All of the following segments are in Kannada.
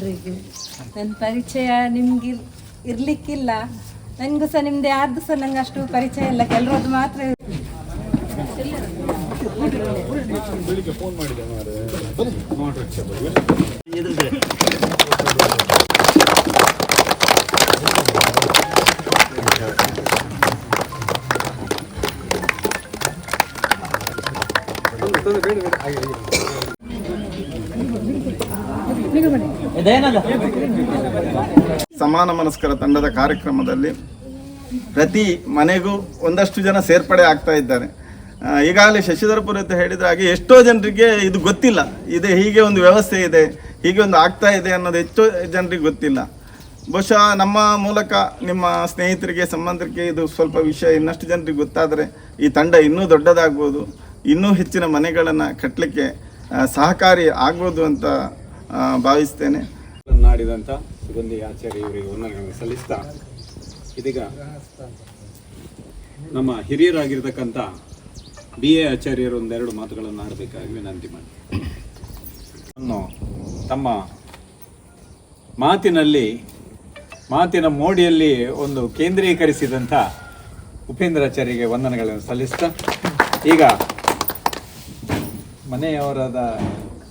ಎಲ್ರಿಗೂ. ನನ್ನ ಪರಿಚಯ ನಿಮ್ಗೆ ಇರ್ಲಿಕ್ಕಿಲ್ಲ. ನನಗೂ ಸಹ ನಿಮ್ದು ಯಾರ್ದು ಸಹ ನಂಗೆ ಅಷ್ಟು ಪರಿಚಯ ಇಲ್ಲ. ಕೆಲರದ್ದು ಮಾತ್ರ ಸಮಾನ ಮನಸ್ಕರ ತಂಡದ ಕಾರ್ಯಕ್ರಮದಲ್ಲಿ ಪ್ರತಿ ಮನೆಗೂ ಒಂದಷ್ಟು ಜನ ಸೇರ್ಪಡೆ ಆಗ್ತಾ ಇದ್ದಾರೆ. ಈಗಾಗಲೇ ಶಶಿಧರಪುರ ಅಂತ ಹೇಳಿದ ಹಾಗೆ ಎಷ್ಟೋ ಜನರಿಗೆ ಇದು ಗೊತ್ತಿಲ್ಲ. ಇದೆ ಹೀಗೆ ಒಂದು ವ್ಯವಸ್ಥೆ ಇದೆ, ಹೀಗೆ ಒಂದು ಆಗ್ತಾ ಇದೆ ಅನ್ನೋದು ಹೆಚ್ಚು ಜನರಿಗೆ ಗೊತ್ತಿಲ್ಲ. ಬಹುಶಃ ನಮ್ಮ ಮೂಲಕ ನಿಮ್ಮ ಸ್ನೇಹಿತರಿಗೆ ಸಂಬಂಧಕ್ಕೆ ಇದು ಸ್ವಲ್ಪ ವಿಷಯ ಇನ್ನಷ್ಟು ಜನರಿಗೆ ಗೊತ್ತಾದರೆ ಈ ತಂಡ ಇನ್ನೂ ದೊಡ್ಡದಾಗ್ಬೋದು, ಇನ್ನೂ ಹೆಚ್ಚಿನ ಮನೆಗಳನ್ನು ಕಟ್ಟಲಿಕ್ಕೆ ಸಹಕಾರಿ ಆಗ್ಬೋದು ಅಂತ ಭಾವಿಸ್ತೇನೆ. ನಾಡಿದಂಥ ಸುಗಂಧಿ ಆಚಾರ್ಯ ಇವರಿಗೆ ವಂದನೆಗಳನ್ನು ಸಲ್ಲಿಸ್ತಾ ಇದೀಗ ನಮ್ಮ ಹಿರಿಯರಾಗಿರ್ತಕ್ಕಂಥ ಬಿ ಎ ಆಚಾರ್ಯರು ಒಂದೆರಡು ಮಾತುಗಳನ್ನು ಆಡಬೇಕಾಗಿ ವಿನಂತಿ ಮಾಡಿ ತಮ್ಮ ಮಾತಿನಲ್ಲಿ, ಮಾತಿನ ಮೋಡಿಯಲ್ಲಿ ಒಂದು ಕೇಂದ್ರೀಕರಿಸಿದಂಥ ಉಪೇಂದ್ರಾಚಾರ್ಯರಿಗೆ ವಂದನೆಗಳನ್ನು ಸಲ್ಲಿಸ್ತಾ, ಈಗ ಮನೆಯವರಾದ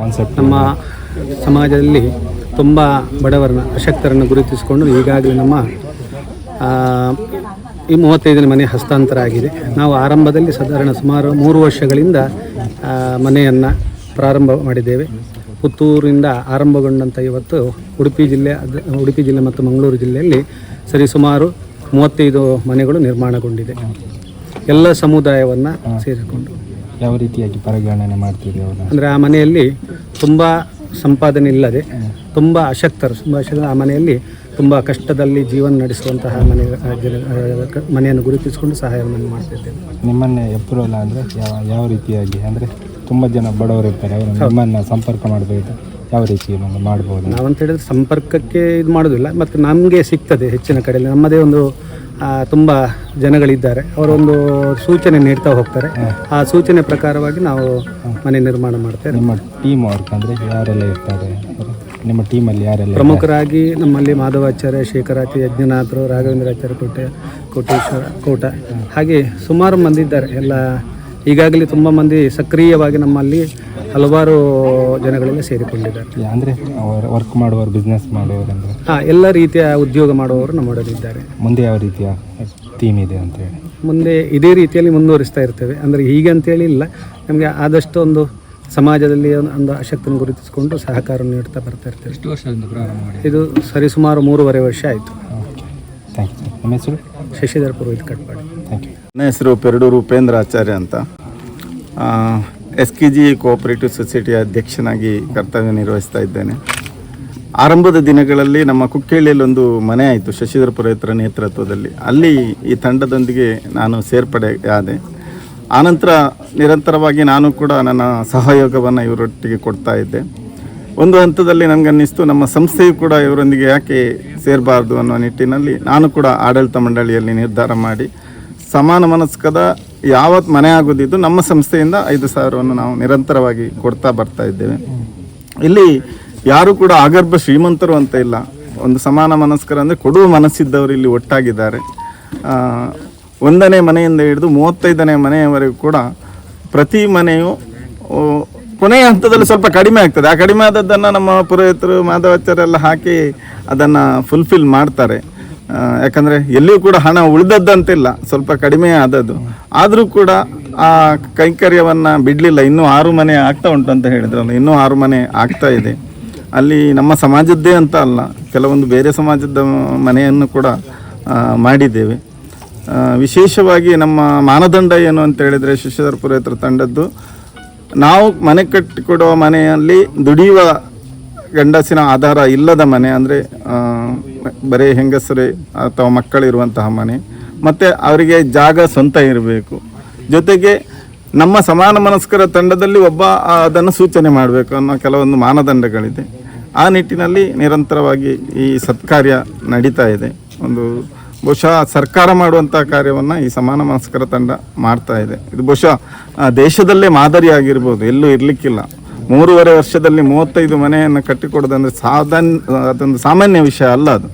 ನಿಲ್ಲಿ. ನಮ್ಮ ಸಮಾಜದಲ್ಲಿ ತುಂಬ ಬಡವರನ್ನ ಅಶಕ್ತರನ್ನು ಗುರುತಿಸಿಕೊಂಡು ಈಗಾಗಲೇ ನಮ್ಮ ಈ ಮೂವತ್ತೈದನೇ ಮನೆ ಹಸ್ತಾಂತರ ಆಗಿದೆ. ನಾವು ಆರಂಭದಲ್ಲಿ ಸಾಧಾರಣ ಸುಮಾರು ಮೂರು ವರ್ಷಗಳಿಂದ ಮನೆಯನ್ನು ಪ್ರಾರಂಭ ಮಾಡಿದ್ದೇವೆ. ಪುತ್ತೂರಿಂದ ಆರಂಭಗೊಂಡಂಥ ಇವತ್ತು ಉಡುಪಿ ಜಿಲ್ಲೆ ಉಡುಪಿ ಜಿಲ್ಲೆ ಮತ್ತು ಮಂಗಳೂರು ಜಿಲ್ಲೆಯಲ್ಲಿ ಸರಿಸುಮಾರು ಮೂವತ್ತೈದು ಮನೆಗಳು ನಿರ್ಮಾಣಗೊಂಡಿದೆ. ಎಲ್ಲ ಸಮುದಾಯವನ್ನು ಸೇರಿಕೊಂಡು. ಯಾವ ರೀತಿಯಾಗಿ ಪರಿಗಣನೆ ಮಾಡ್ತೀರಿ ಅವರ ಅಂದರೆ ಆ ಮನೆಯಲ್ಲಿ ತುಂಬ ಸಂಪಾದನೆ ಇಲ್ಲದೆ ತುಂಬ ಅಶಕ್ತರು. ತುಂಬ ಅಶಕ್ತರು. ಆ ಮನೆಯಲ್ಲಿ ತುಂಬ ಕಷ್ಟದಲ್ಲಿ ಜೀವನ ನಡೆಸುವಂತಹ ಮನೆ ಮನೆಯನ್ನು ಗುರುತಿಸಿಕೊಂಡು ಸಹಾಯವನ್ನು ಮಾಡ್ತಿದ್ದೇವೆ. ನಿಮ್ಮನ್ನೇ ಎಪ್ರೂವಲ್ ಅಂದರೆ ಯಾವ ಯಾವ ರೀತಿಯಾಗಿ? ಅಂದರೆ ತುಂಬ ಜನ ಬಡವರು ಇರ್ತಾರೆ ಅವರು ನಿಮ್ಮನ್ನು ಸಂಪರ್ಕ ಮಾಡಬೇಕು. ಯಾವ ರೀತಿ ಒಂದು ಮಾಡ್ಬೋದು? ನಾವಂತ ಹೇಳಿದ್ರೆ ಸಂಪರ್ಕಕ್ಕೆ ಇದು ಮಾಡೋದಿಲ್ಲ ಮತ್ತು ನಮಗೆ ಸಿಗ್ತದೆ ಹೆಚ್ಚಿನ ಕಡೆಯಲ್ಲಿ. ನಮ್ಮದೇ ಒಂದು ತುಂಬ ಜನಗಳಿದ್ದಾರೆ. ಅವರೊಂದು ಸೂಚನೆ ನೀಡ್ತಾ ಹೋಗ್ತಾರೆ. ಆ ಸೂಚನೆ ಪ್ರಕಾರವಾಗಿ ನಾವು ಮನೆ ನಿರ್ಮಾಣ ಮಾಡ್ತೇವೆ ನಿಮ್ಮ ಟೀಮ್ ವರ್ಕ್ ಅಂದರೆ ಯಾರೆಲ್ಲ ಇರ್ತಾರೆ? ನಿಮ್ಮ ಟೀಮಲ್ಲಿ ಯಾರೆಲ್ಲ ಪ್ರಮುಖರಾಗಿ ನಮ್ಮಲ್ಲಿ ಮಾಧವಾಚಾರ್ಯ ಶೇಖರಾತಿ ಯಜ್ಞನಾಥರು ರಾಘವೇಂದ್ರಾಚಾರ್ಯ ಕೋಟೆ ಕೋಟೇಶ್ವರ ಕೋಟ. ಹಾಗೆ ಸುಮಾರು ಮಂದಿ ಇದ್ದಾರೆ. ಎಲ್ಲ ಈಗಾಗಲೇ ತುಂಬ ಮಂದಿ ಸಕ್ರಿಯವಾಗಿ ನಮ್ಮಲ್ಲಿ ಹಲವಾರು ಜನಗಳೆಲ್ಲ ಸೇರಿಕೊಂಡಿದ್ದಾರೆ. ಅಂದರೆ ವರ್ಕ್ ಮಾಡುವವರು ಬಿಸ್ನೆಸ್ ಮಾಡುವವರು ಅಂದರೆ ಹಾಂ ಎಲ್ಲ ರೀತಿಯ ಉದ್ಯೋಗ ಮಾಡುವವರು ನಮ್ಮೊಡಲಿದ್ದಾರೆ ಮುಂದೆ ಯಾವ ರೀತಿಯ ಥೀಮ್ ಇದೆ ಅಂತ ಹೇಳಿ? ಮುಂದೆ ಇದೇ ರೀತಿಯಲ್ಲಿ ಮುಂದುವರಿಸ್ತಾ ಇರ್ತೇವೆ. ಅಂದರೆ ಹೀಗೆ ಅಂತೇಳಿ ಇಲ್ಲ. ನಮಗೆ ಆದಷ್ಟು ಒಂದು ಸಮಾಜದಲ್ಲಿ ಒಂದು- ಆಸಕ್ತಿಯನ್ನು ಅಶಕ್ತನ ಗುರುತಿಸಿಕೊಂಡು ಸಹಕಾರ ನೀಡ್ತಾ ಬರ್ತಾ ಇರ್ತೇವೆ. ಎಷ್ಟು ವರ್ಷದಿಂದ ಪ್ರಾರಂಭ ಮಾಡಿ ಇದು ಸರಿಸುಮಾರು ಮೂರುವರೆ ವರ್ಷ ಆಯಿತು. ಥ್ಯಾಂಕ್ ಯು ನಿಮ್ಮ ಹೆಸರು? ಶಶಿಧರ್ ಪುರೋಹಿತ್ ಕಟ್ಪಾಡಿ. ಥ್ಯಾಂಕ್ ಯು ನನ್ನ ಹೆಸರು ಪೆರಡೂರು ಉಪೇಂದ್ರ ಆಚಾರ್ಯ ಅಂತ. ಎಸ್ ಕೆ ಜಿ ಕೋಆಪರೇಟಿವ್ ಸೊಸೈಟಿಯ ಅಧ್ಯಕ್ಷನಾಗಿ ಕರ್ತವ್ಯ ನಿರ್ವಹಿಸ್ತಾ ಇದ್ದೇನೆ. ಆರಂಭದ ದಿನಗಳಲ್ಲಿ ನಮ್ಮ ಕುಕ್ಕೇಳಿಯಲ್ಲಿ ಒಂದು ಮನೆ ಆಯಿತು ಶಶಿಧರ ಪುರೋಹಿತರ ನೇತೃತ್ವದಲ್ಲಿ. ಅಲ್ಲಿ ಈ ತಂಡದೊಂದಿಗೆ ನಾನು ಸೇರ್ಪಡೆ ಆದೆ ಆನಂತರ ನಿರಂತರವಾಗಿ ನಾನು ಕೂಡ ನನ್ನ ಸಹಯೋಗವನ್ನು ಇವರೊಟ್ಟಿಗೆ ಕೊಡ್ತಾ ಇದ್ದೆ. ಒಂದು ಹಂತದಲ್ಲಿ ನನಗನ್ನಿಸ್ತು, ನಮ್ಮ ಸಂಸ್ಥೆಯು ಕೂಡ ಇವರೊಂದಿಗೆ ಯಾಕೆ ಸೇರಬಾರ್ದು ಅನ್ನೋ ನಿಟ್ಟಿನಲ್ಲಿ ನಾನು ಕೂಡ ಆಡಳಿತ ಮಂಡಳಿಯಲ್ಲಿ ನಿರ್ಧಾರ ಮಾಡಿ, ಸಮಾನ ಮನಸ್ಕದ ಯಾವತ್ತು ಮನೆ ಆಗೋದಿದ್ದು ನಮ್ಮ ಸಂಸ್ಥೆಯಿಂದ ಐದು ಸಾವಿರವನ್ನು ನಾವು ನಿರಂತರವಾಗಿ ಕೊಡ್ತಾ ಬರ್ತಾ ಇದ್ದೇವೆ. ಇಲ್ಲಿ ಯಾರು ಕೂಡ ಆಗರ್ಭ ಶ್ರೀಮಂತರು ಅಂತ ಇಲ್ಲ. ಒಂದು ಸಮಾನ ಮನಸ್ಕರ ಅಂದರೆ ಕೊಡುವ ಮನಸ್ಸಿದ್ದವರು ಇಲ್ಲಿ ಒಟ್ಟಾಗಿದ್ದಾರೆ. ಒಂದನೇ ಮನೆಯಿಂದ ಹಿಡಿದು ಮೂವತ್ತೈದನೇ ಮನೆಯವರೆಗೂ ಕೂಡ ಪ್ರತಿ ಮನೆಯು ಕೊನೆಯ ಹಂತದಲ್ಲಿ ಸ್ವಲ್ಪ ಕಡಿಮೆ ಆಗ್ತದೆ. ಆ ಕಡಿಮೆ ಆದದ್ದನ್ನು ನಮ್ಮ ಪುರೋಹಿತರು ಮಾಧವಾಚಾರ್ಯ ಹಾಕಿ ಅದನ್ನು ಫುಲ್ಫಿಲ್ ಮಾಡ್ತಾರೆ. ಯಾಕಂದ್ರೆ ಎಲ್ಲಿಯೂ ಕೂಡ ಹಣ ಉಳಿದದ್ದಂತಿಲ್ಲ, ಸ್ವಲ್ಪ ಕಡಿಮೆ ಆದದ್ದು. ಆದರೂ ಕೂಡ ಆ ಕೈಂಕರ್ಯವನ್ನ ಬಿಡಲಿಲ್ಲ. ಇನ್ನೂ ಆರು ಮನೆ ಆಗ್ತಾ ಉಂಟು ಅಂತ ಹೇಳಿದ್ರಲ್ಲ, ಇನ್ನೂ ಆರು ಮನೆ ಆಗ್ತಾ ಇದೆ. ಅಲ್ಲಿ ನಮ್ಮ ಸಮಾಜದ್ದೇ ಅಂತ ಅಲ್ಲ, ಕೆಲವೊಂದು ಬೇರೆ ಸಮಾಜದ ಮನೆಯನ್ನು ಕೂಡ ಮಾಡಿದ್ದೇವೆ. ವಿಶೇಷವಾಗಿ ನಮ್ಮ ಮಾನದಂಡ ಏನು ಅಂತ ಹೇಳಿದರೆ ಶಿಷ್ಯಧರ ತಂಡದ್ದು, ನಾವು ಮನೆ ಕಟ್ಟಿಕೊಡುವ ಮನೆಯಲ್ಲಿ ದುಡಿಯುವ ಗಂಡಸಿನ ಆಧಾರ ಇಲ್ಲದ ಮನೆ ಅಂದರೆ ಬರೀ ಹೆಂಗಸರೇ ಅಥವಾ ಮಕ್ಕಳಿರುವಂತಹ ಮನೆ. ಮತ್ತು ಅವರಿಗೆ ಜಾಗ ಸ್ವಂತ ಇರಬೇಕು. ಜೊತೆಗೆ ನಮ್ಮ ಸಮಾನ ಮನಸ್ಕರ ತಂಡದಲ್ಲಿ ಒಬ್ಬ ಅದನ್ನು ಸೂಚನೆ ಮಾಡಬೇಕು ಅನ್ನೋ ಕೆಲವೊಂದು ಮಾನದಂಡಗಳಿದೆ. ಆ ನಿಟ್ಟಿನಲ್ಲಿ ನಿರಂತರವಾಗಿ ಈ ಸತ್ಕಾರ್ಯ ನಡೀತಾ ಇದೆ. ಒಂದು ಬಹುಶಃ ಸರ್ಕಾರ ಮಾಡುವಂಥ ಕಾರ್ಯವನ್ನು ಈ ಸಮಾನ ಮನಸ್ಕರ ತಂಡ ಮಾಡ್ತಾ ಇದೆ. ಇದು ಬಹುಶಃ ದೇಶದಲ್ಲೇ ಮಾದರಿಯಾಗಿರ್ಬೋದು. ಎಲ್ಲೂ ಇರಲಿಕ್ಕಿಲ್ಲ. ಮೂರುವರೆ ವರ್ಷದಲ್ಲಿ ಮೂವತ್ತೈದು ಮನೆಯನ್ನು ಕಟ್ಟಿಕೊಡೋದಂದ್ರೆ ಸಾಧನ್, ಅದೊಂದು ಸಾಮಾನ್ಯ ವಿಷಯ ಅಲ್ಲ ಅದು.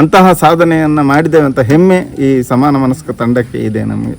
ಅಂತಹ ಸಾಧನೆಯನ್ನು ಮಾಡಿದ್ದೇವೆ ಅಂತ ಹೆಮ್ಮೆ ಈ ಸಮಾನ ಮನಸ್ಕ ತಂಡಕ್ಕೆ ಇದೆ ನಮಗೆ.